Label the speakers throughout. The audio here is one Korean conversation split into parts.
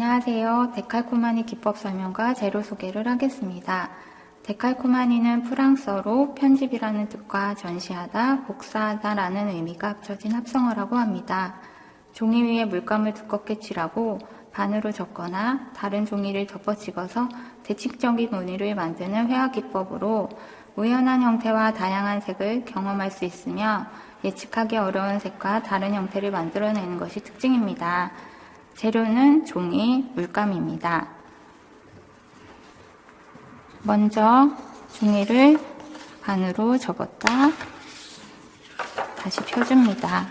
Speaker 1: 안녕하세요. 데칼코마니 기법 설명과 재료 소개를 하겠습니다. 데칼코마니는 프랑스어로 편집이라는 뜻과 전시하다, 복사하다 라는 의미가 합쳐진 합성어라고 합니다. 종이 위에 물감을 두껍게 칠하고 반으로 접거나 다른 종이를 덮어 찍어서 대칭적인 무늬를 만드는 회화 기법으로 우연한 형태와 다양한 색을 경험할 수 있으며 예측하기 어려운 색과 다른 형태를 만들어내는 것이 특징입니다. 재료는 종이, 물감입니다. 먼저 종이를 반으로 접었다 다시 펴줍니다.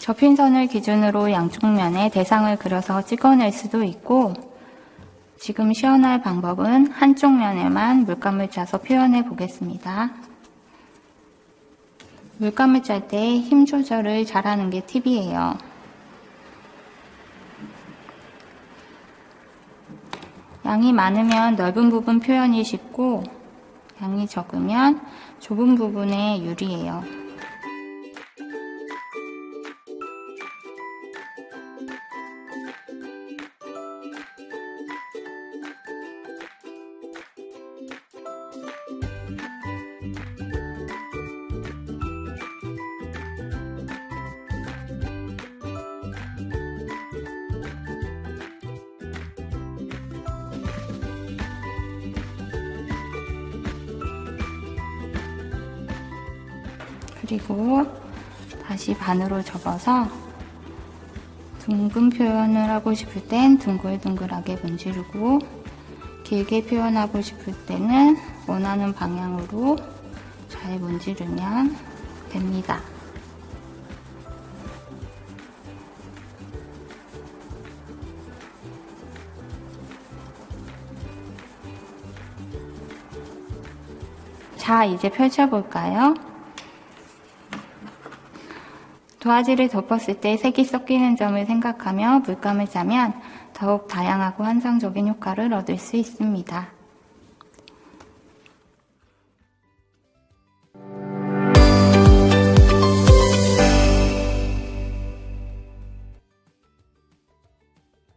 Speaker 1: 접힌 선을 기준으로 양쪽 면에 대상을 그려서 찍어낼 수도 있고 지금 시연할 방법은 한쪽 면에만 물감을 짜서 표현해 보겠습니다. 물감을 짤 때 힘 조절을 잘하는 게 팁이에요. 양이 많으면 넓은 부분 표현이 쉽고 양이 적으면 좁은 부분에 유리해요. 그리고 다시 반으로 접어서 둥근 표현을 하고 싶을 땐 둥글둥글하게 문지르고 길게 표현하고 싶을 때는 원하는 방향으로 잘 문지르면 됩니다. 자, 이제 펼쳐볼까요? 도화지를 덮었을 때 색이 섞이는 점을 생각하며 물감을 짜면 더욱 다양하고 환상적인 효과를 얻을 수 있습니다.